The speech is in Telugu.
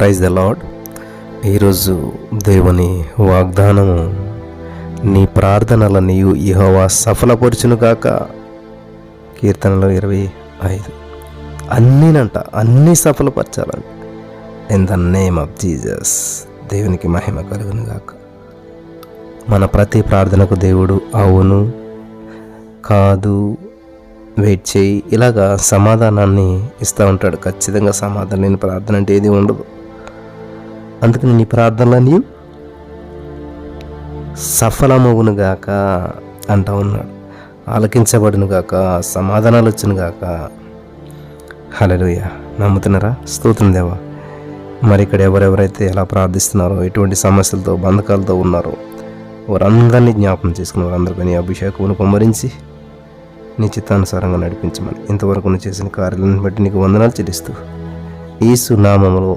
ప్రైజ్ ద లాడ్ ఈరోజు దేవుని వాగ్దానము నీ ప్రార్థనల నీవు ఇహోవా సఫలపరచును కాక కీర్తనలో ఇరవై ఐదు. అన్నీనంట అన్నీ సఫలపరచాలంట. In the name of Jesus దేవునికి మహిమ కలుగును గాక మన ప్రతి ప్రార్థనకు దేవుడు అవును కాదు వెయిట్ చేయి. ఇలాగా సమాధానాన్ని ఇస్తూ ఉంటాడు. ఖచ్చితంగా సమాధానం లేని ప్రార్థన అంటే ఏది ఉండదు. అందుకని నీ ప్రార్థనలన్నీ సఫలమవును గాక అంటా ఉన్నాడు. ఆలకించబడునుగాక సమాధానాలు వచ్చునుగాక హలలుయ నమ్ముతున్నారా? స్తోత్రం దేవా. మరి ఇక్కడ ఎవరెవరైతే ఎలా ప్రార్థిస్తున్నారో ఎటువంటి సమస్యలతో బంధకాలతో ఉన్నారో వారందరినీ జ్ఞాపకం చేసుకుని వారందరికీ నీ అభిషేకమును కుమ్మరించి నీ చిత్తానుసారంగా నడిపించమని. ఇంతవరకు నువ్వు చేసిన కార్యాలను బట్టి నీకు వందనాలు చెల్లిస్తూ ఈ సునామములో